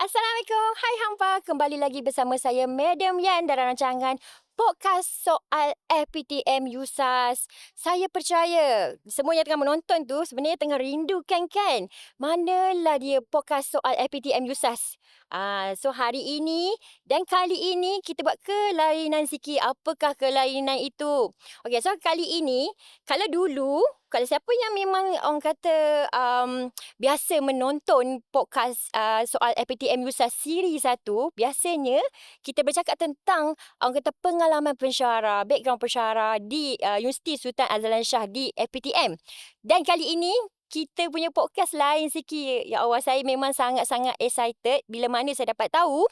Assalamualaikum. Hai Hampa. Kembali lagi bersama saya Madam Yan dalam rancangan podcast soal FPTM USAS. Saya percaya semua yang tengah menonton tu sebenarnya tengah rindukan kan? Manalah dia podcast soal FPTM USAS. Ah, so hari ini dan kali ini kita buat kelainan sikit. Apakah kelainan itu? Okey, so kali ini kalau dulu kalau siapa yang memang orang kata um, biasa menonton podcast uh, soal FPTM USAS siri satu, biasanya kita bercakap tentang orang kata pengalaman pensyarah, background pensyarah di uh, Universiti Sultan Azlan Shah di FPTM. Dan kali ini kita punya podcast lain sikit. Ya Allah, saya memang sangat-sangat excited bila mana saya dapat tahu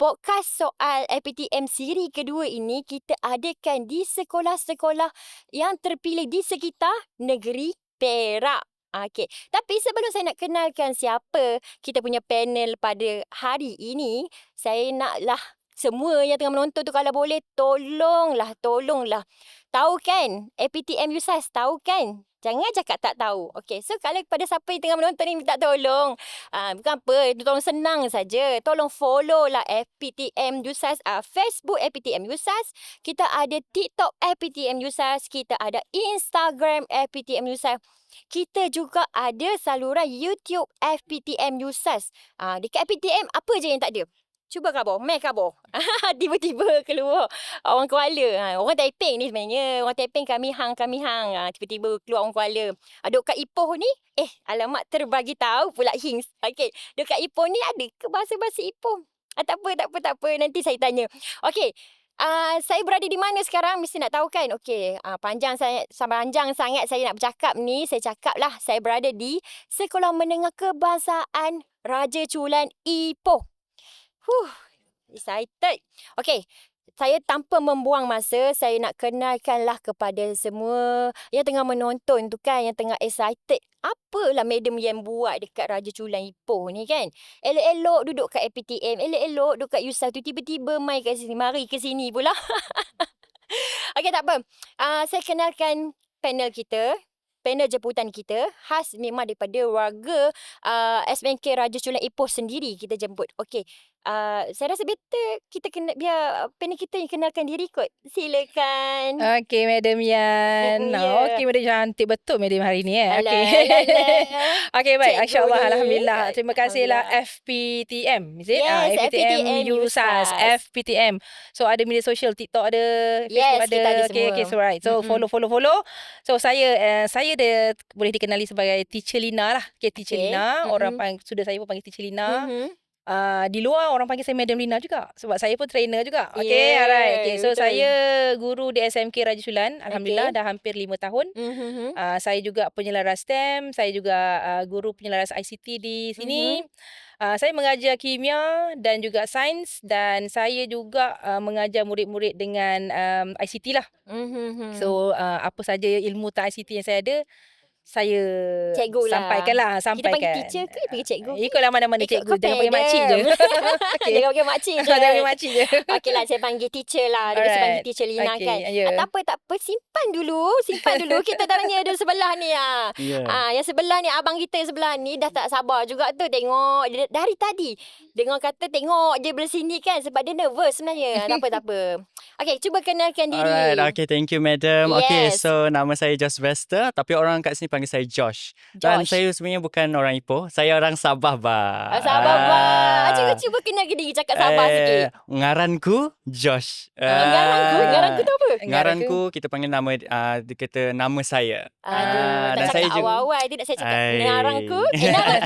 podcast soal FPTM siri kedua ini kita adakan di sekolah-sekolah yang terpilih di sekitar negeri Perak. Okey, tapi sebelum saya nak kenalkan siapa kita punya panel pada hari ini, saya naklah semua yang tengah menonton tu kalau boleh tolonglah, tolonglah. Tahu kan APTM USAS? Tahu kan? Jangan cakap tak tahu. Okey, so kalau kepada siapa yang tengah menonton ni minta tolong. Uh, bukan apa, tolong senang saja. Tolong follow lah FPTM USAS. Uh, Facebook FPTM USAS. Kita ada TikTok FPTM USAS. Kita ada Instagram FPTM USAS. Kita juga ada saluran YouTube FPTM USAS. Uh, dekat FPTM apa je yang tak ada? Cuba kabur, meh kabur. Tiba-tiba keluar orang Kuala. Ha, orang Taiping ni sebenarnya. Orang Taiping kami hang, kami hang. Ha, tiba-tiba keluar orang Kuala. Ha, duk kat Ipoh ni, eh alamak terbagi tahu pula Hings. Okey, dekat Ipoh ni ada ke bahasa-bahasa Ipoh? Ha, tak apa, tak apa, tak apa. Nanti saya tanya. Okey, Uh, saya berada di mana sekarang mesti nak tahu kan okey uh, panjang saya panjang sangat saya nak bercakap ni saya cakap lah saya berada di Sekolah Menengah Kebahasaan Raja Culan Ipoh Huh, excited. Okay, saya tanpa membuang masa, saya nak kenalkanlah kepada semua yang tengah menonton tu kan, yang tengah excited. Apalah madam yang buat dekat Raja Culang Ipoh ni kan. Elok-elok duduk kat APTM, elok-elok duduk kat USAS tu, tiba-tiba mai kat sini, mari ke sini pula. okay, tak apa. Uh, saya kenalkan panel kita panel jemputan kita khas memang daripada warga uh, SMK Raja Culang Ipoh sendiri kita jemput. Okey. Uh, saya rasa better kita kena biar panel kita yang kenalkan diri kot. Silakan. Okey, Madam Yan. Ya. Oh, Okey, Madam cantik betul Madam hari ni eh. Alah, Okey. alah. Okey, baik. Cikgu Insya-Allah ni. alhamdulillah. Terima kasihlah Alhamdulillah. FPTM. Is it? Yes, Ah, FPTM USAS. USAS. FPTM. So ada media sosial, TikTok ada, Yes, Facebook ada. kita ada Okey, semua. okey, so right. So Mm-mm. follow follow follow. So saya uh, saya dia boleh dikenali sebagai Teacher Lina lah. Okay, Teacher Okey. Lina. Orang Mm-mm. panggil sudah saya pun panggil Teacher Lina. Mhm. Uh, di luar orang panggil saya Madam Lina juga sebab saya pun trainer juga. Okay, Yeah, alright. Okay, so betul. saya guru di SMK Raja Sulan. Alhamdulillah Okay. dah hampir 5 tahun. Mhm. Uh, saya juga penyelaras STEM, saya juga uh, guru penyelaras ICT di sini. Mhm. Uh, saya mengajar kimia dan juga sains dan saya juga uh, mengajar murid-murid dengan um, ICT lah. Mhm. So uh, apa saja ilmu tentang ICT yang saya ada saya Cikgu lah. sampaikan lah, kita sampaikan. panggil teacher ke panggil cikgu? Ikutlah mana-mana Ikut cikgu, jangan panggil makcik je. okay. Jangan panggil makcik je. Jangan panggil makcik je. Okey lah, saya panggil teacher lah. Dia Alright. panggil teacher Lina Okey, kan. ya. Ah, tak apa, tak apa. Simpan dulu. Simpan dulu. Kita tanya dia sebelah ni. Ah. Ya. Ah, yang sebelah ni, abang kita yang sebelah ni dah tak sabar juga tu tengok. Dia, dari tadi. Dengar kata tengok je belah sini kan. Sebab dia nervous sebenarnya. tak apa, tak apa. Okey, cuba kenalkan diri. Alright, okay, thank you madam. Okay, Yes. so nama saya Josh Vester, tapi orang kat sini panggil saya Josh. Dan Josh. saya sebenarnya bukan orang Ipoh, saya orang Sabah ba. Ah, sabar, bang. Cuba, cuba kenalkan diri. Cakap sabar eh, sikit. Ngaranku Josh. Uh, ngaranku, ngaranku tu apa? Ngaranku kita panggil nama uh, dia kata nama saya. Aduh, Ah, tak dan cakap saya juga- awal-awal. Dia nak saya cakap. Eh, narangku. Jangan.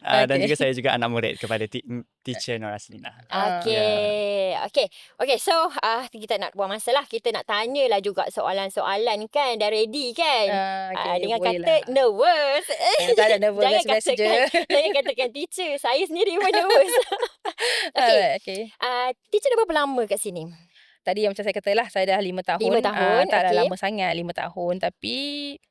Uh, Dan Okay. juga saya juga anak murid kepada m- teacher Nora Selina. Ah, Okey. Okey. Okey, so uh, kita nak buang masa lah. Kita nak tanyalah juga soalan-soalan kan. Dah ready kan? Ah, Ah, okay, dengan boleh kata lah. nervous. Eh, tak ada nervous, Jangan biasa-biasa je. katakan, jangan katakan teacher. Saya sendiri pun nervous. Okey. Alright, okay. Uh, teacher dah berapa lama kat sini? Tadi yang macam saya kata lah, saya dah lima tahun. Lima tahun, Ah, tak okey. lama sangat, lima tahun. Tapi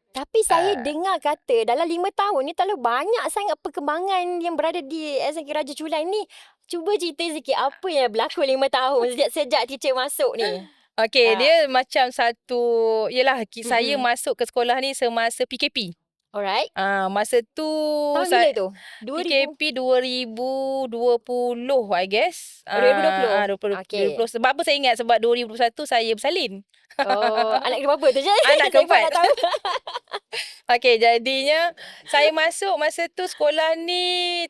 Tapi saya Ah. dengar kata dalam lima tahun ni terlalu banyak sangat perkembangan yang berada di SMK Raja Culang ni. Cuba cerita sikit apa yang berlaku lima tahun sejak, sejak teacher masuk ni. Okay, Ah. dia macam satu, yelah ki- saya masuk ke sekolah ni semasa PKP. Alright. Ah, masa tu Tahun sa bila tu? 2000? PKP 2020 I guess. Oh, 2020? Ah, 2020. Okey. 2020. Sebab apa saya ingat sebab 2021 saya bersalin. Oh, anak keberapa tu je? Anak keempat. Okey, jadinya saya masuk masa tu sekolah ni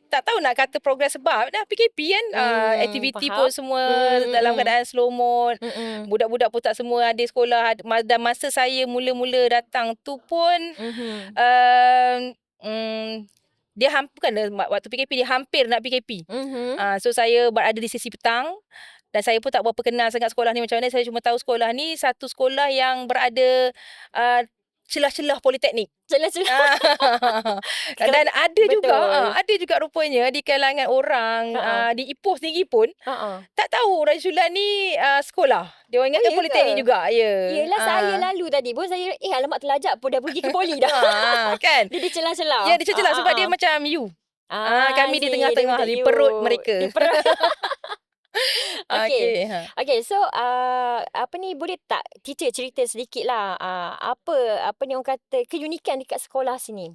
tak tahu nak kata progres sebab dah PKP kan. Ah, Hmm, aktiviti faham. pun semua Hmm, dalam hmm. keadaan slow mode. Mm-mm. Budak-budak pun tak semua ada sekolah dan masa saya mula-mula datang tu pun Mhm. um, mm, dia hampir bukan dia- waktu PKP dia hampir nak PKP. Mhm. Uh, so saya berada di sesi petang dan saya pun tak berapa kenal sangat sekolah ni macam mana. Saya cuma tahu sekolah ni satu sekolah yang berada uh, celah-celah politeknik. Celah-celah. Ah. dan ada juga Betul. ah, ada juga rupanya di kalangan orang Ha-ha. uh, di Ipoh sendiri pun Ha-ha. tak tahu Raja Shulan ni uh, sekolah. Dia orang ingatkan ya politeknik ke? juga. Ya. Yelah Ah. saya lalu tadi pun saya eh alamak terlajak pun dah pergi ke poli dah. Ah, kan? Dia di celah-celah. Ya, dia celah Ah, sebab ah, dia ah. macam you. Ah, kami di tengah-tengah, di perut mereka. Di perut. Okey. Okey. Ha. Okay, so uh, apa ni boleh tak teacher cerita sedikit lah uh, apa apa ni orang kata keunikan dekat sekolah sini.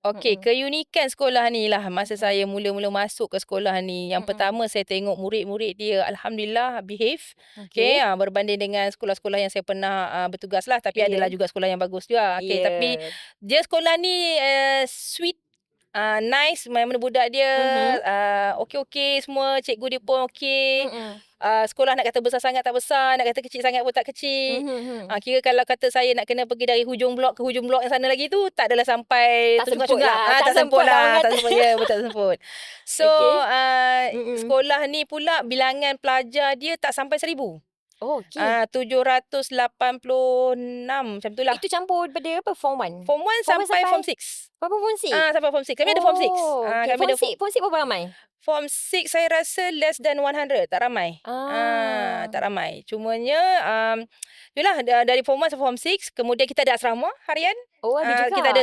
Okey, Mm-mm. keunikan sekolah ni lah masa saya mula-mula masuk ke sekolah ni. Yang Mm-mm. pertama saya tengok murid-murid dia alhamdulillah behave. Okey, ah, berbanding dengan sekolah-sekolah yang saya pernah ah, bertugas lah tapi Ya. adalah juga sekolah yang bagus juga. Okey, Ya. tapi dia sekolah ni uh, sweet uh, nice mana budak dia Mhm. uh, okey-okey semua cikgu dia pun okey Mm-mm. uh, sekolah nak kata besar sangat tak besar nak kata kecil sangat pun tak kecil Mhm. Ah, kira kalau kata saya nak kena pergi dari hujung blok ke hujung blok yang sana lagi tu tak adalah sampai Tak semput tercungap-cungap. lah, Ah, tak tak semput lah lah. Tak kata. semput. Ya, betul tak semput. So, Okey. uh, Mm-mm. sekolah ni pula bilangan pelajar dia tak sampai seribu. Oh, okey. Ah, 786 macam tu lah. Itu campur daripada apa form 1? Form 1 Form one sampai, sampai- form 6. Berapa form 6? Ah, sampai form 6. Kami ada form 6. Oh, Ah, okay. kami form ada form, 6, form 6 berapa ramai? form 6 saya rasa less than 100. Tak ramai. Ah, tak ramai. Cumanya um, Yalah da- dari form 1 sampai form 6 kemudian kita ada asrama harian. Oh, ada Ah, juga. kita ada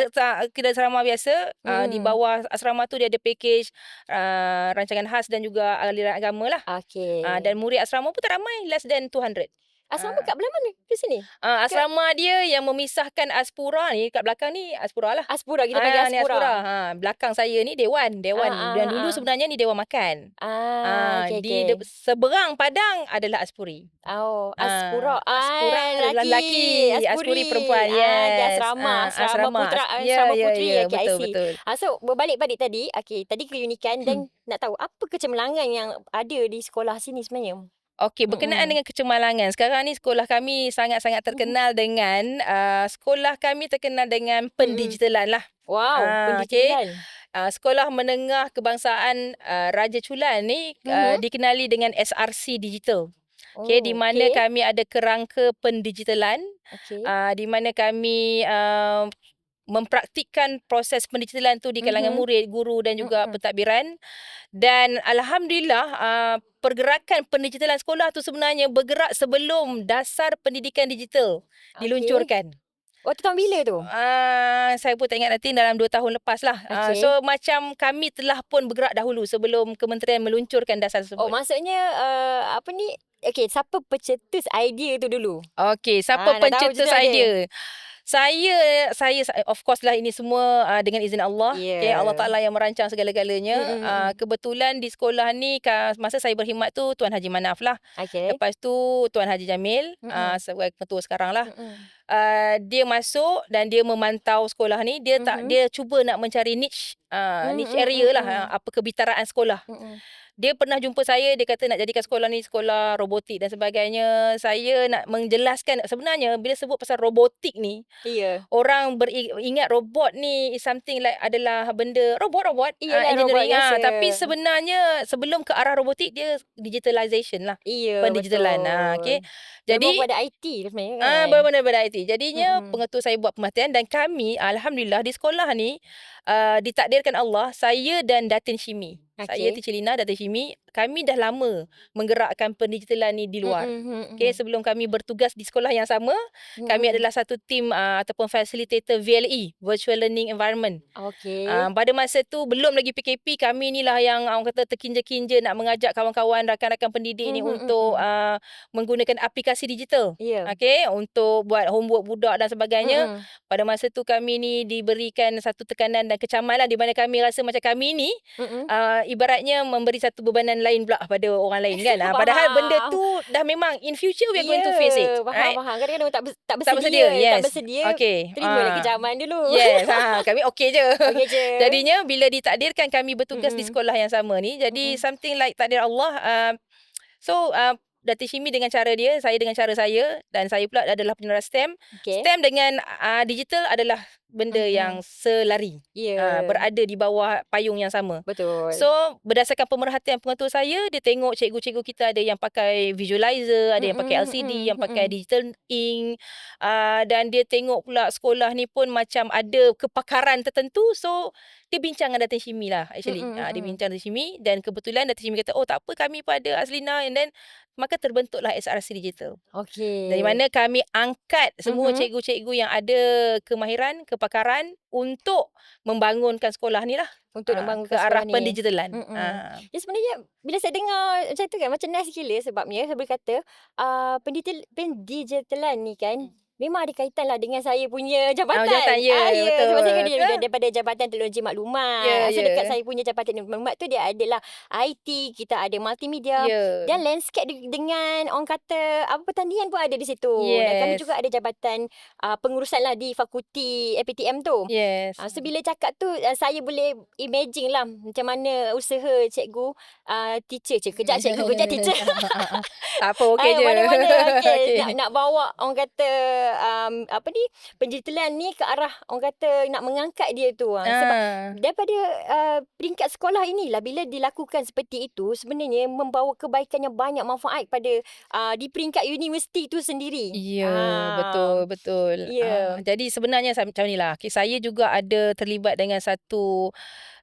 kita ada asrama biasa. Ah, di Hmm. bawah asrama tu dia ada package uh, rancangan khas dan juga aliran agama lah. Okey. Ah, dan murid asrama pun tak ramai, less than 200. Asrama ah. kat belah mana? Di sini? Ah, asrama dia yang memisahkan Aspura ni kat belakang ni Aspura lah. Aspura, kita panggil Ah, ni Aspura. Aspura. Ha, belakang saya ni Dewan, Dewan. Ah, ah, Dan dulu ah. sebenarnya ni Dewan Makan. Ah, Ah, okey, di okey. de- seberang Padang adalah Aspuri. Oh, Aspura. Ah, Aspura adalah lelaki. lelaki, Aspuri perempuan. Ah, dia Yes. asrama, Ah, asrama, putra, As- asrama putri. ya, Okey, I betul, betul. Ah, so, berbalik-balik tadi. Okey, tadi keunikan dan nak tahu apa kecemerlangan yang ada di sekolah sini sebenarnya. Okey, berkenaan Mm-mm. dengan kecemalangan. Sekarang ni sekolah kami sangat-sangat terkenal dengan uh, sekolah kami terkenal dengan pendigitalan lah. Wow, Ah, pendidikan. Uh, sekolah menengah kebangsaan uh, Raja Chulan ni uh, Mhm. dikenali dengan SRC Digital. Okey, di mana okey. kami ada kerangka pendigitalan Okey. uh, di mana kami uh, mempraktikkan proses pendigitalan tu di kalangan Mhm. murid, guru dan juga Mm-mm. pentadbiran. Dan alhamdulillah uh, pergerakan pendigitalan sekolah tu sebenarnya bergerak sebelum dasar pendidikan digital Okey. diluncurkan. Waktu tahun bila tu? Uh, saya pun tak ingat nanti dalam 2 tahun lepas lah. Uh, Okey. so macam kami telah pun bergerak dahulu sebelum kementerian meluncurkan dasar Oh, tersebut. maksudnya uh, apa ni? Okey, siapa pencetus idea tu dulu? Ah, nak siapa tahu pencetus juga dia. Saya saya of course lah ini semua uh, dengan izin Allah. Ya. Okay, Allah Taala yang merancang segala-galanya. Mm, mm, Uh, kebetulan di sekolah ni masa saya berkhidmat tu Tuan Haji Manaf lah. Okey. Lepas tu Tuan Haji Jamil Mm, uh, sebagai ketua sekarang lah. Mm-mm. Uh, dia masuk dan dia memantau sekolah ni. Dia tak Mhm. dia cuba nak mencari niche uh, Mm, niche area lah mm. uh, apa kebitaraan sekolah. Mm-mm. Dia pernah jumpa saya, dia kata nak jadikan sekolah ni sekolah robotik dan sebagainya. Saya nak menjelaskan sebenarnya bila sebut pasal robotik ni, Ya. orang beringat robot ni is something like adalah benda robot-robot, Iyalah, ah, robot engineering ah. Tapi sebenarnya sebelum ke arah robotik dia digitalization lah. Iya, Pendigitalan. betul. Ah, okey. Jadi Jadi pada IT tu sebenarnya kan. Ah, benar-benar pada IT. Jadinya Mm-mm. pengetua saya buat pemerhatian dan kami alhamdulillah di sekolah ni uh, ditakdirkan Allah saya dan Datin Shimi. Saya Okey. Teacher Lina Datin Shimi kami dah lama menggerakkan pendigitalan ni di luar. Mm-mm, Okay, mm-mm. sebelum kami bertugas di sekolah yang sama, kami Mm-mm. adalah satu tim uh, ataupun facilitator VLE, Virtual Learning Environment. Okey. Uh, pada masa tu belum lagi PKP, kami ni lah yang orang kata terkinja-kinja nak mengajak kawan-kawan rakan-rakan pendidik ni Mhm, untuk uh, menggunakan aplikasi digital. Ya. Okay, untuk buat homework budak dan sebagainya. Mm-mm. Pada masa tu kami ni diberikan satu tekanan dan kecaman lah di mana kami rasa macam kami ni Mm-mm. uh, ibaratnya memberi satu bebanan lain pula pada orang lain kan. Uh, padahal benda tu dah memang in future we are going to face it. Ya, Faham, right? faham. Kadang-kadang tak, tak Tak bersedia. bersedia, yes. Tak bersedia. Okay. Terima lah ah. kecaman dulu. Yes, ha, kami okey je. Okey je. Jadinya bila ditakdirkan kami bertugas di Mm-mm. sekolah yang sama ni, jadi Mm-mm. something like takdir Allah. Uh, so uh, Datin Shimi dengan cara dia, saya dengan cara saya dan saya pula adalah peneras STEM. Okey. STEM dengan uh, digital adalah benda Mm-mm. yang selari. Ya. Uh, berada di bawah payung yang sama. Betul. So berdasarkan pemerhatian pengetua saya dia tengok cikgu-cikgu kita ada yang pakai visualizer, ada yang pakai LCD, mm-mm, yang pakai digital ink uh, dan dia tengok pula sekolah ni pun macam ada kepakaran tertentu so dia bincang dengan Datin Shimi lah actually. Mm-mm, Uh, dia bincang dengan Datin Shimi dan kebetulan Datin Shimi kata oh tak apa kami pun ada Aslina and then maka terbentuklah SRC Digital. Okey. Dari mana kami angkat semua Mhm. cikgu-cikgu yang ada kemahiran, kepakaran untuk membangunkan sekolah ni lah untuk ah, membangun ke arah ni. pendigitalan. Mm-mm. Ah. Ya sebenarnya bila saya dengar macam tu kan macam nice gila sebabnya saya boleh kata uh, pendigital, pendigitalan ni kan memang ada kaitan lah dengan saya punya jabatan. jabatan, ya, ah, ya. Sebab saya kan betul. dia daripada Jabatan Teknologi Maklumat. Ya, so ya. dekat saya punya Jabatan Teknologi Maklumat tu dia adalah IT, kita ada multimedia. Ya. Dan landscape de- dengan orang kata apa pertandingan pun ada di situ. Dan kami Yes. juga ada jabatan uh, pengurusan lah di fakulti APTM tu. Yes. Uh, so bila cakap tu uh, saya boleh imagine lah macam mana usaha cikgu uh, teacher je kejap cikgu kejap teacher. tak apa okey je. Mana-mana okay. Okey. nak nak bawa orang kata um, apa ni penjitilan ni ke arah orang kata nak mengangkat dia tu uh, sebab Ah. daripada uh, peringkat sekolah inilah bila dilakukan seperti itu sebenarnya membawa kebaikan yang banyak manfaat pada uh, di peringkat universiti tu sendiri. Ya, Ah. betul betul. Ya. Ah, jadi sebenarnya macam ni lah. Okay, saya juga ada terlibat dengan satu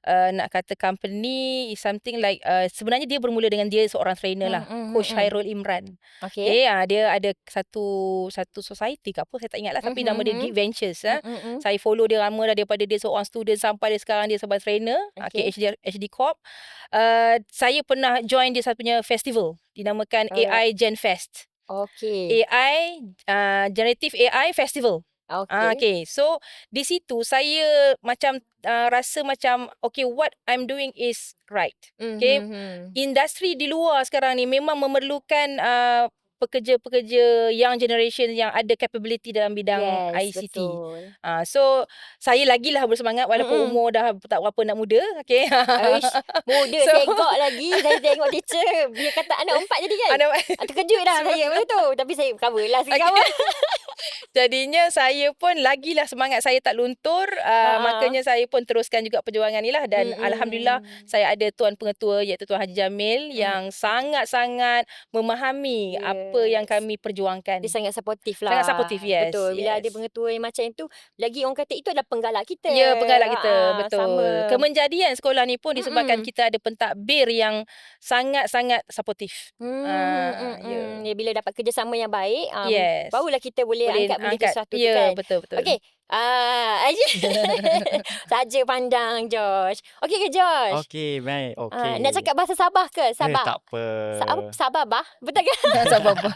uh, nak kata company is something like uh, sebenarnya dia bermula dengan dia seorang trainer lah. Mm, mm, Coach mm. Hairul Imran. Okey. Okay, ah, dia ada satu satu society ke apa saya tak ingat lah tapi Mhm, nama dia. Geek Ventures ah. Mm, mm, mm. Saya follow dia lama dah daripada dia seorang student sampai dia sekarang dia sebagai trainer okay. Okey. HD HD Corp. Uh, saya pernah join dia satu punya festival dinamakan Alright. AI Gen Fest. Okey. AI uh, Generative AI Festival. Okey. Ah okay. So di situ saya macam uh, rasa macam okay what I'm doing is right. okay. Mhm. Industri di luar sekarang ni memang memerlukan uh, pekerja-pekerja young generation yang ada capability dalam bidang yes, ICT. Betul. Ah, so saya lagilah bersemangat walaupun Mm-mm. umur dah tak berapa nak muda, okey. Aish, muda So- segok lagi. Saya tengok teacher. Dia kata anak empat jadi kan. Ah, Terkejut dah saya masa tu. Tapi saya cover lah sikit Okay. Jadinya saya pun lagilah semangat saya tak luntur, uh, Ha. makanya saya pun teruskan juga perjuangan ni lah dan Mm-mm. alhamdulillah saya ada tuan pengetua iaitu Tuan Haji Jamil yang sangat-sangat memahami apa yang Yes. kami perjuangkan. Dia sangat supportive lah. Sangat supportive, yes, Betul. Bila yes. ada pengetua yang macam itu, lagi orang kata itu adalah penggalak kita. Ya, penggalak kita. Ah, betul. Sama. Kemenjadian sekolah ni pun disebabkan Mm-mm. kita ada pentadbir yang sangat-sangat supportif. Hmm, Ah, hmm, ya. hmm. Ya, bila dapat kerjasama yang baik, um, Yes. barulah kita boleh, angkat benda sesuatu tu ya, kan. betul betul. Okey. Ah, saja pandang Josh. Okey ke Josh? Okey, baik. Okey. Ah, nak cakap bahasa Sabah ke? Eh, Sabah. tak apa. Sa- apa? Sabah bah? Betul ke? Tak apa-apa.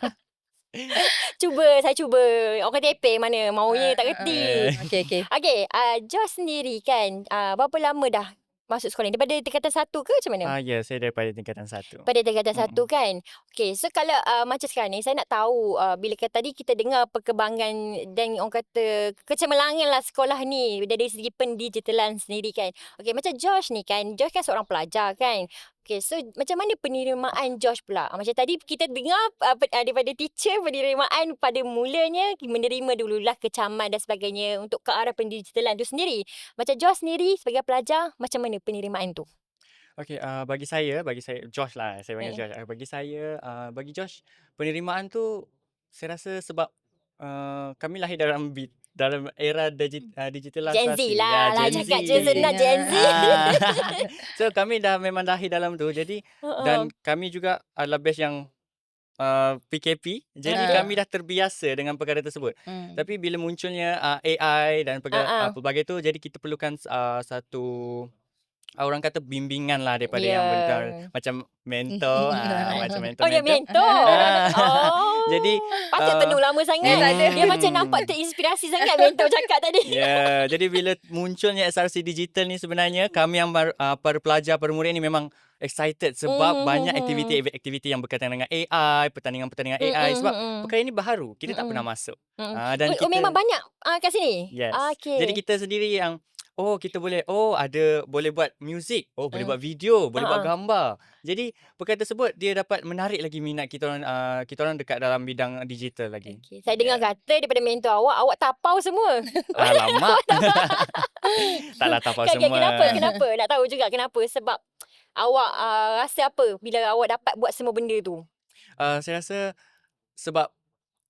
cuba, saya cuba. Orang tepe mana maunya tak reti. Eh. Okey okey. Okey, uh, Josh sendiri kan, uh, berapa lama dah masuk sekolah ni? Daripada tingkatan satu ke macam mana? Ah, ya, saya daripada tingkatan satu. Pada tingkatan Mm-mm. satu kan. Okey, so kalau uh, macam sekarang ni saya nak tahu uh, bila kata tadi kita dengar perkembangan dan orang kata kecemerlangan lah sekolah ni dari segi pendigitalan sendiri kan. Okey, macam Josh ni kan, Josh kan seorang pelajar kan. Okey, so macam mana penerimaan Josh pula? Ah, Macam tadi kita dengar uh, daripada teacher penerimaan pada mulanya menerima dululah kecaman dan sebagainya untuk ke arah pendigitalan tu sendiri. Macam Josh sendiri sebagai pelajar, macam mana penerimaan tu? Okey, uh, bagi saya, bagi saya Josh lah, saya panggil Mm. Josh. Uh, bagi saya, uh, bagi Josh, penerimaan tu saya rasa sebab uh, kami lahir dalam bi- dalam era digi, uh, Gen Z digitalisasi. lah, Ya, lah Gen cakap Z. je senang Gen Z. Ah. so kami dah memang lahir dalam tu. Jadi Ha-ha. dan kami juga adalah batch yang uh, PKP. Jadi Ah. kami dah terbiasa dengan perkara tersebut. Hmm. Tapi bila munculnya uh, AI dan perkara, Ah, ah. uh, pelbagai tu jadi kita perlukan uh, satu orang kata bimbingan lah daripada Ya. yang benar macam mentor ah, macam mentor Oh dia mentor. Ah. Oh. Jadi, patut ah, tenung lama sangat. tak ada. Dia macam nampak terinspirasi sangat mentor cakap tadi. Ya, jadi bila munculnya SRC digital ni sebenarnya kami yang uh, para pelajar, para murid ni memang excited sebab Mhm, banyak aktiviti-aktiviti yang berkaitan dengan AI, pertandingan-pertandingan AI Mm, sebab mm, mm. perkara ini baru, kita tak Mm-mm. pernah masuk. Mm. Ah, dan oh, kita oh, memang banyak uh, kat sini? Yes. Okay. Jadi kita sendiri yang oh kita boleh oh ada boleh buat muzik, oh boleh Hmm. buat video, boleh buat Ha-ha. gambar. Jadi perkara tersebut dia dapat menarik lagi minat kita orang uh, kita orang dekat dalam bidang digital lagi. Okay. Saya dengar kata daripada mentor awak, awak tapau semua. Alamak. Taklah tapau Kan, kan, semua. kenapa? Kenapa? Nak tahu juga kenapa? Sebab awak uh, rasa apa bila awak dapat buat semua benda tu? Uh, saya rasa sebab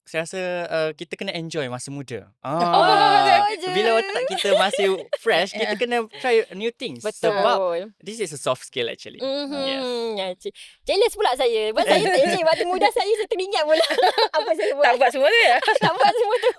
saya rasa uh, kita kena enjoy masa muda. Oh, Ah, je. bila otak kita masih fresh, kita kena try new things. Betul. Sebab this is a soft skill actually. Mm-hmm. Yes. Jealous pula saya. Sebab saya tak enjoy waktu muda saya, saya teringat pula apa saya buat. Tak buat semua tu ya? tak buat semua tu.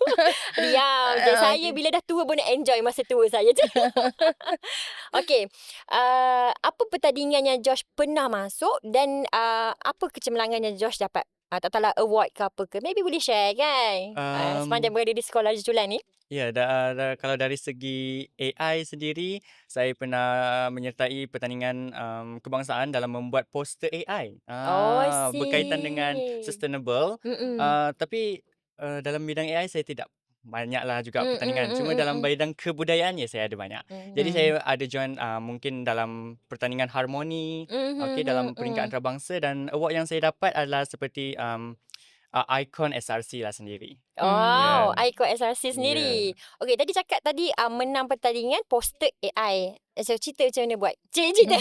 Diam. je. Ah, saya bila dah tua pun nak enjoy masa tua saya je. Okey. Uh, apa pertandingan yang Josh pernah masuk dan uh, apa kecemerlangan yang Josh dapat? Uh, tak tahulah award ke apa ke. Maybe boleh share kan? Uh, Um, sepanjang berada di sekolah jujulan ni. Ya, da, da, kalau dari segi AI sendiri, saya pernah menyertai pertandingan um, kebangsaan dalam membuat poster AI. Oh, I Ah, berkaitan dengan see. sustainable. Mm-mm. Uh, tapi uh, dalam bidang AI saya tidak banyaklah juga Mm, pertandingan. mm, Cuma mm, dalam mm. bidang kebudayaannya saya ada banyak. Jadi Mhm. saya ada join uh, mungkin dalam pertandingan harmoni, Mhm, okey dalam mhm, peringkat mhm. antarabangsa dan award yang saya dapat adalah seperti um, uh, icon SRC lah sendiri. Wow, Yeah. Icon SRC sendiri. Okey, tadi cakap tadi uh, menang pertandingan poster AI. So, cerita macam mana buat? Cerita, cerita.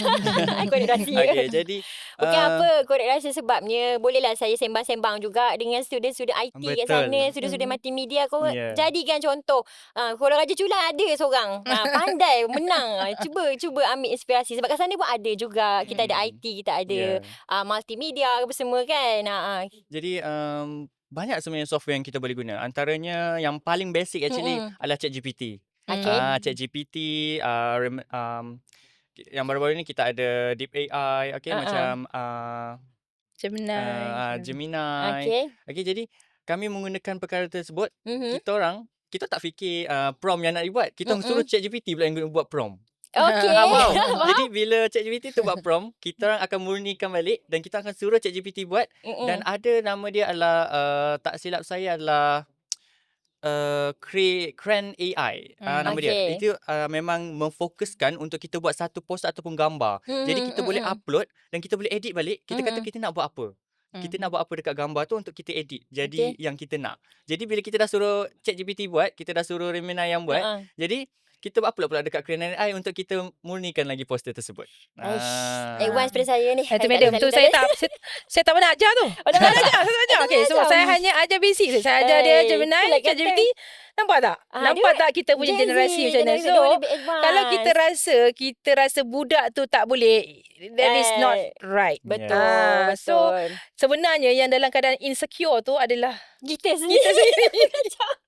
korek rahsia. Okey, jadi Bukan uh, apa korek rahsia sebabnya bolehlah saya sembang-sembang juga dengan student-student IT kat Betul. sana, student-student Mhm. multimedia kau Yeah. jadikan contoh. Uh, Korang Raja Culang ada seorang. Uh, pandai, menang. Ah, cuba cuba ambil inspirasi sebab kat sana pun ada juga. Kita ada Hmm. IT, kita ada yeah. uh, multimedia apa semua kan. Uh, uh. Jadi um, banyak sebenarnya software yang kita boleh guna. Antaranya yang paling basic actually Mm-mm. adalah ChatGPT. Okay. Ah, ChatGPT uh, rem- um, yang baru-baru ni kita ada Deep AI, okay, Uh-uh. macam uh, Gemini. uh, Gemini. Okay. Okay, jadi kami menggunakan perkara tersebut, Mhm. kita orang kita tak fikir uh, prompt yang nak dibuat. Kita Mm-mm. suruh ChatGPT pula yang guna buat prompt. Okay. Faham? Faham? Jadi bila ChatGPT tu buat prompt, kita orang akan murnikan balik dan kita akan suruh ChatGPT buat Mm-mm. dan ada nama dia adalah uh, tak silap saya adalah uh, Cran AI uh, Hmm, nama dia. okey. Itu uh, memang memfokuskan untuk kita buat satu post ataupun gambar. Jadi Mhm, kita boleh mhm. upload dan kita boleh edit balik. Kita kata Mhm. kita nak buat apa. Kita nak buat apa dekat gambar tu untuk kita edit. Jadi Okey. yang kita nak. Jadi bila kita dah suruh ChatGPT buat, kita dah suruh Remina yang buat. Uh-uh. Jadi kita upload pula dekat Cran AI untuk kita murnikan lagi poster tersebut. Ah. Advance pada saya ni. Eh, tu Tak madam, ada, tu tak saya tak saya, saya tak pernah ajar tu. Oh, tak Saya pernah ajar, saya tak ajar. Okey, sebab ajar. saya hanya ajar basic. Saya ajar dia Eh, Gemini, itulah kata. ChatGPT. Nampak tak? Ah, Nampak tak kita punya Gen generasi macam mana? generasi So, kalau kita rasa kita rasa budak tu tak boleh, that is not Eh, right. Betul, Ah, so, betul. Sebenarnya yang dalam keadaan insecure tu adalah kita sendiri. kita sendiri.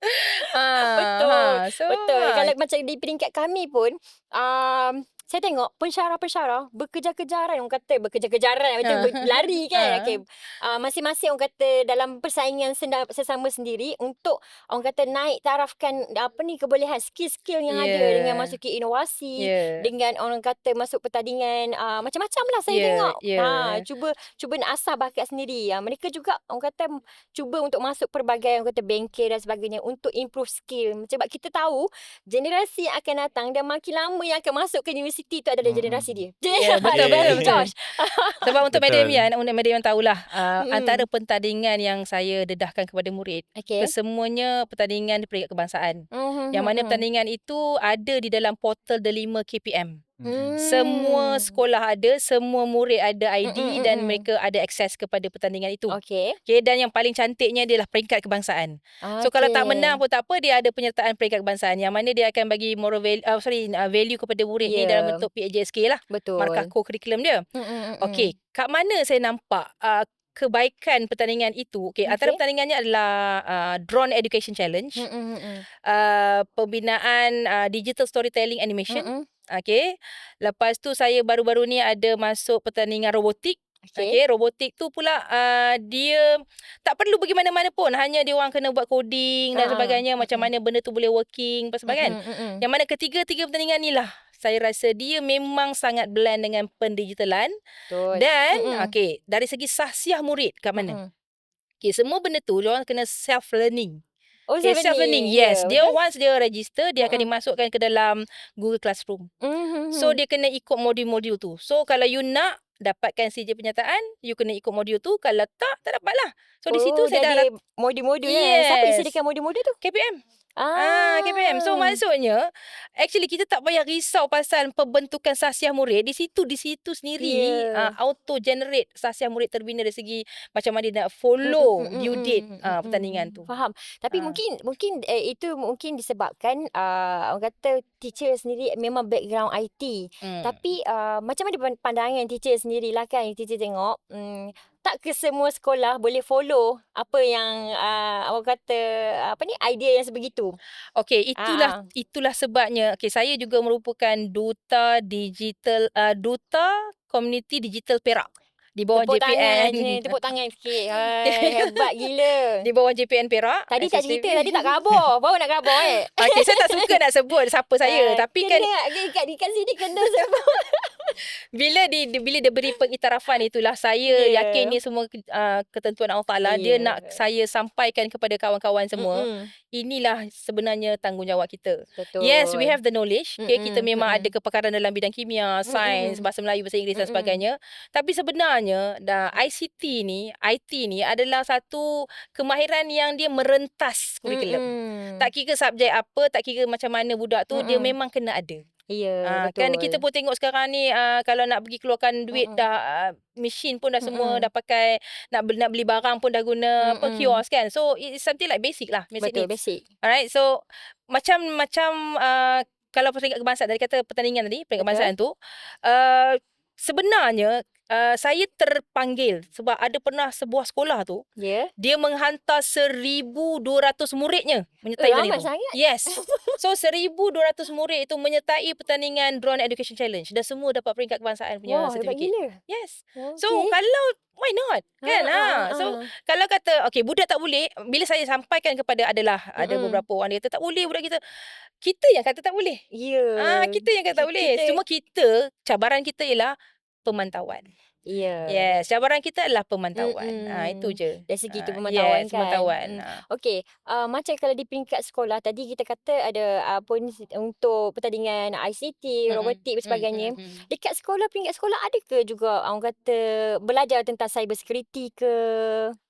ah, Betul, ah, so, Betul. ah, Kalau macam di peringkat kami pun, um, saya tengok pensyarah-pensyarah berkejar-kejaran orang kata berkejar-kejaran macam Ah. berlari kan. Ah. Okey. Uh, masing-masing orang kata dalam persaingan senda- sesama sendiri untuk orang kata naik tarafkan apa ni kebolehan skill-skill yang ada Yeah. dengan masuki inovasi. yeah. dengan orang kata masuk pertandingan uh, macam-macam lah saya Yeah, tengok. yeah. Ha, cuba cuba nak asah bakat sendiri. Ha, mereka juga orang kata cuba untuk masuk pelbagai orang kata bengkel dan sebagainya untuk improve skill. Sebab kita tahu generasi yang akan datang dan makin lama yang akan masuk ke universiti tu adalah Hmm. generasi dia. Ya, betul, betul, betul. Josh. Sebab untuk Madam. Yan, untuk Madam Yan tahulah, uh, Mm-mm. antara pertandingan yang saya dedahkan kepada murid, Okay. kesemuanya pertandingan di peringkat kebangsaan. Mhm, Yang mana pertandingan itu ada di dalam portal Delima KPM. Mhm. Semua Hmm. sekolah ada, semua murid ada ID Mm-mm, dan mm-mm. mereka ada akses kepada pertandingan itu. Okey. Okey dan yang paling cantiknya adalah peringkat kebangsaan. So kalau tak menang pun tak apa dia ada penyertaan peringkat kebangsaan yang mana dia akan bagi moral value uh, sorry uh, value kepada murid ni dalam Ya. bentuk PAJSK lah. Betul. Markah core curriculum dia. Mm, mm, mm, Okey, kat mana saya nampak uh, kebaikan pertandingan itu? Okey, antara Okey. pertandingannya adalah uh, Drone Education Challenge, Mm, mm, mm, mm. uh, pembinaan uh, digital storytelling animation. Mm, mm. Okey. Lepas tu saya baru-baru ni ada masuk pertandingan robotik. Okey. Okey, robotik tu pula uh, dia tak perlu pergi mana-mana pun. Hanya dia orang kena buat coding dan Ah, sebagainya. Macam mana benda tu boleh working apa sebagainya. Mm, mm, mm, mm. Yang mana ketiga-tiga pertandingan ni lah saya rasa dia memang sangat blend dengan pendigitalan Betul. dan Mm-mm. okey dari segi sahsiah murid kat mana? Mm-mm. Okey, semua benda tu dia orang kena self learning. Oh, Okay, self learning. Yes, Ya, dia betul. once dia register dia akan Mm-mm. dimasukkan ke dalam Google Classroom. Mhm, So mhm. dia kena ikut modul-modul tu. So kalau you nak dapatkan CJ penyertaan, you kena ikut modul tu. Kalau tak, tak dapat lah. So di situ Oh, saya dah jadi modul-modul ya. Siapa yang Yes. sediakan modul-modul tu? KPM. Ah, Ah, KPM. So maksudnya actually kita tak payah risau pasal pembentukan sahsiah murid. Di situ di situ sendiri Ya. uh, auto generate sahsiah murid terbina dari segi macam mana dia nak Mm, follow mm, mm, due mm, date mm, uh, mm, pertandingan mm. tu. Faham. Tapi Ah. mungkin mungkin eh, itu mungkin disebabkan uh, orang kata teacher sendiri memang background IT. Hmm. Tapi uh, macam mana pan- pandangan teacher sendirilah kan yang teacher tengok hmm, tak ke semua sekolah boleh follow apa yang uh, orang kata apa ni idea yang sebegitu. Okey, itulah Ah, ah. itulah sebabnya. Okey, saya juga merupakan duta digital uh, duta community digital Perak di bawah Tepuk tangan JPN. sini, tepuk tangan sikit. Hai, hebat gila. di bawah JPN Perak. Tadi tak cerita, tadi tak khabar. Baru nak khabar eh. Okey, saya tak suka nak sebut siapa saya, Ah, tapi kan kena, kat, kat sini kena sebut. bila di, di bila dia beri pengiktirafan itulah saya Ya. yakin ni semua uh, ketentuan Allah Taala dia Ya. nak saya sampaikan kepada kawan-kawan semua Mm-mm. Inilah sebenarnya tanggungjawab kita. Betul. Yes, we have the knowledge. Okay, kita memang mm-mm. ada kepakaran dalam bidang kimia, sains, bahasa Melayu, bahasa Inggeris dan sebagainya. Tapi sebenarnya dah ICT ni, IT ni adalah satu kemahiran yang dia merentas kurikulum. Mm-mm. Tak kira subjek apa, tak kira macam mana budak tu, dia Mm-mm. memang kena ada. Ya, Ah, betul. kan kita pun tengok sekarang ni uh, kalau nak pergi keluarkan duit Mm-mm. dah uh, mesin pun dah semua Mm-mm. dah pakai nak beli, nak beli barang pun dah guna apa Mm-mm. kios kan. So it's something like basic lah basic Betul, needs. basic. Alright. So macam macam uh, kalau peringkat kebangsaan tadi kata pertandingan tadi peringkat Betul. kebangsaan tu uh, sebenarnya uh, saya terpanggil sebab ada pernah sebuah sekolah tu Ya. dia menghantar 1200 muridnya menyertai Eh, ramai sangat. Yes. So 1200 murid itu menyertai pertandingan Drone Education Challenge dan semua dapat peringkat kebangsaan punya hebat sertifikat. gila. Yes. Okay. So kalau why not? Kan? Ah, ah, Ha. ah, So ah. kalau kata okay budak tak boleh bila saya sampaikan kepada adalah ada Mm-mm. beberapa orang dia kata tak boleh budak kita. Kita yang kata tak boleh. Ya. Ah kita yang kata tak boleh. kita- Cuma kita cabaran kita ialah pemantauan. Ya. Yes, cabaran kita adalah pemantauan. Ah Mm-mm. itu je. Dari segi tu Ah, pemantauan yes, kan. pemantauan. Mm. Ah. Okey, uh, macam kalau di peringkat sekolah tadi kita kata ada uh, pun untuk pertandingan ICT, Mm-mm. robotik dan sebagainya. mm, mm. Dekat sekolah, peringkat sekolah ada ke juga orang kata belajar tentang cyber security ke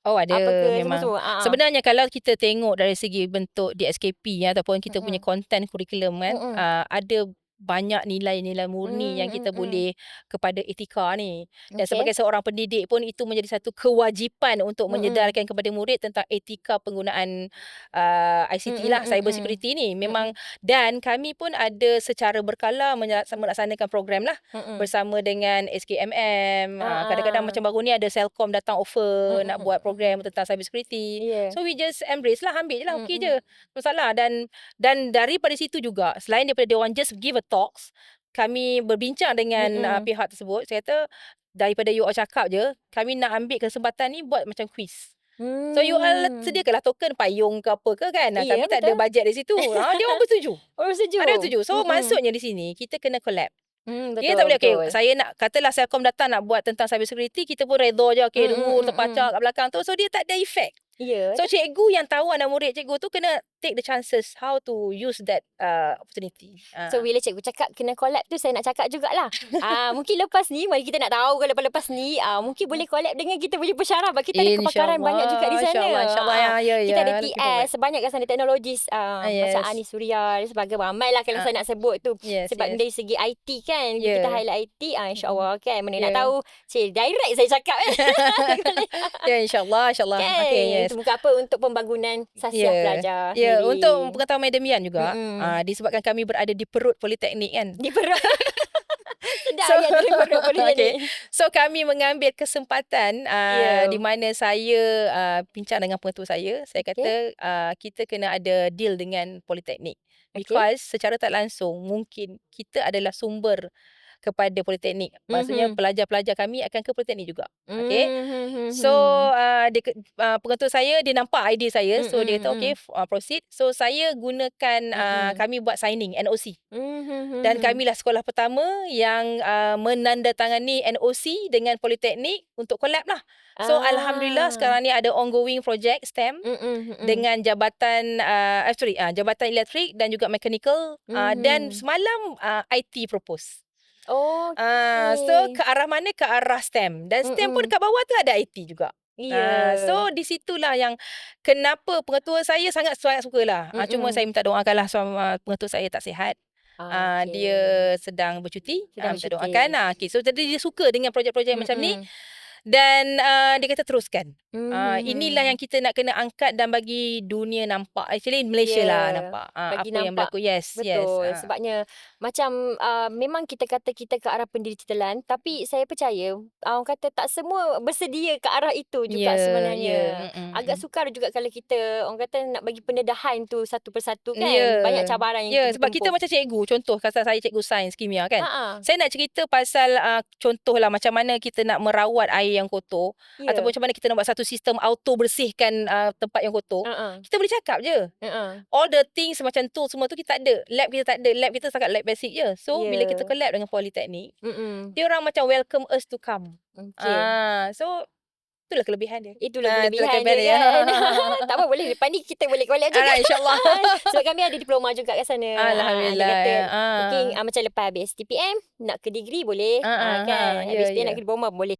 Oh ada apa ke memang. semua-semua? Ah. Sebenarnya kalau kita tengok dari segi bentuk DSKP ya, ataupun kita punya Mm-mm. content kurikulum kan Mm-mm. uh, ada banyak nilai-nilai murni yang Mm, kita mm, mm. boleh kepada etika ni. Dan Okey. sebagai seorang pendidik pun itu menjadi satu kewajipan untuk Mm-mm. menyedarkan kepada murid tentang etika penggunaan uh, ICT Mm, lah, mm, cyber mm, security ni. Memang dan kami pun ada secara berkala melaksanakan program lah Mm-mm. bersama dengan SKMM. Kadang-kadang Ah. macam baru ni ada Selcom datang offer Mm, nak mm, buat mm. program tentang cyber security. Ya. So we just embrace lah, ambil je lah, okey Mm-mm. je. Masalah dan dan daripada situ juga selain daripada dia orang just give a talks, kami berbincang dengan uh, Mm-mm. pihak tersebut. Saya kata daripada you all cakap je, kami nak ambil kesempatan ni buat macam quiz. So you all Hmm. sediakanlah token payung ke apa ke kan. Ah, Ya, kami tak ada betul. bajet di situ. Ha, dia orang bersetuju. Oh, setuju. Ada setuju. So Mm-mm. maksudnya di sini kita kena collab. Hmm, betul, tak boleh okay, betul. saya nak katalah Selcom datang nak buat tentang cyber security, kita pun redha je okey Mm, dulu mm, mm, terpacak kat belakang tu. So dia tak ada efek. Ya. So cikgu yang tahu anak murid cikgu tu kena take the chances how to use that uh, opportunity. Ah. So bila cikgu cakap kena collab tu saya nak cakap jugalah. ah mungkin lepas ni mari kita nak tahu kalau lepas ni ah mungkin boleh collab dengan kita punya pensyarah sebab kita ada kepakaran banyak juga di sana. InsyaAllah, insyaAllah. Ah, Ya, ya, kita ada. TS sebanyak kat sana teknologis uh, Ah, yes. macam Anis Suria dan sebagainya ramai lah kalau Ah. saya nak sebut tu Yes, sebab yes. dari segi IT kan Ya. kita highlight IT ah insyaallah kan mana nak Ya. tahu cik direct saya cakap kan Ya, insyaAllah, insyaAllah. kan Okay, yes. itu muka apa untuk pembangunan sasiah Ya. pelajar Ya, untuk pengetahuan Madam Yan juga, Mm-mm. ah, disebabkan kami berada di perut politeknik kan. di perut sedap So- boleh Okay. jadi So kami mengambil kesempatan uh, Ya. di mana saya uh, bincang dengan pengetua saya. Saya kata uh, kita kena ada deal dengan politeknik. Okay. Because secara tak langsung mungkin kita adalah sumber kepada politeknik. Maksudnya Mhm. pelajar-pelajar kami akan ke politeknik juga. Okay. Mhm, So uh, dia, uh, pengetua saya dia nampak idea saya. So dia kata okay f- uh, proceed. So saya gunakan uh, Mm-mm. kami buat signing NOC. Mhm, Dan kamilah sekolah pertama yang uh, menandatangani NOC dengan Politeknik untuk collab lah. So Ah. alhamdulillah sekarang ni ada ongoing project STEM Mm-mm, mm-mm. dengan jabatan uh, eh, sorry uh, jabatan elektrik dan juga mechanical uh, dan semalam uh, IT propose. Oh, Uh, so Okay. ke arah mana ke arah STEM dan STEM pun Mm-mm. dekat bawah tu ada IT juga. ya. Uh, so di situlah yang kenapa pengetua saya sangat sangat sukalah. Uh, cuma Mm-mm. saya minta doakanlah suami uh, pengetua saya tak sihat. Ah, okay. dia sedang bercuti. Sedang Ah, minta bercuti. doakan. Ah, okay. So jadi dia suka dengan projek-projek macam ni dan uh, dia kata teruskan. Ah, Mhm. inilah yang kita nak kena angkat dan bagi dunia nampak. Actually Malaysia Yeah. lah nampak. Ah, Bagi apa yang nampak. berlaku. Yes, yes. Betul. Ah. Sebabnya macam uh, memang kita kata kita ke arah pendigitalan tapi saya percaya uh, orang kata tak semua bersedia ke arah itu juga Ya, sebenarnya. ya. Mm-mm, Agak sukar juga kalau kita orang kata nak bagi pendedahan tu satu persatu kan. Ya. Banyak cabaran yang Ya, kita sebab kita tempuh. macam cikgu. Contoh kata saya cikgu sains kimia kan. Ha Saya nak cerita pasal uh, contohlah macam mana kita nak merawat air yang kotor ya. ataupun macam mana kita nak buat satu sistem auto bersihkan uh, tempat yang kotor. Ha Kita boleh cakap je. ha. all the things macam tu semua tu kita tak ada. Lab kita tak ada. Lab kita setakat lab basic je. So bila kita collab dengan politeknik, Mm-mm. dia orang macam welcome us to come. Okay. Ah, so itulah kelebihan dia. Itulah Ah, itulah kelebihan dia kelebihan dia. kan. tak apa boleh lepas ni kita boleh collab juga. Alright, insyaAllah. Sebab kami ada diploma juga kat sana. Ah, Alhamdulillah. Dia kata Ah. mungkin ah, macam lepas habis TPM nak ke degree boleh. Ah, ah, kan. ah, Habis dia ya. nak ke diploma boleh.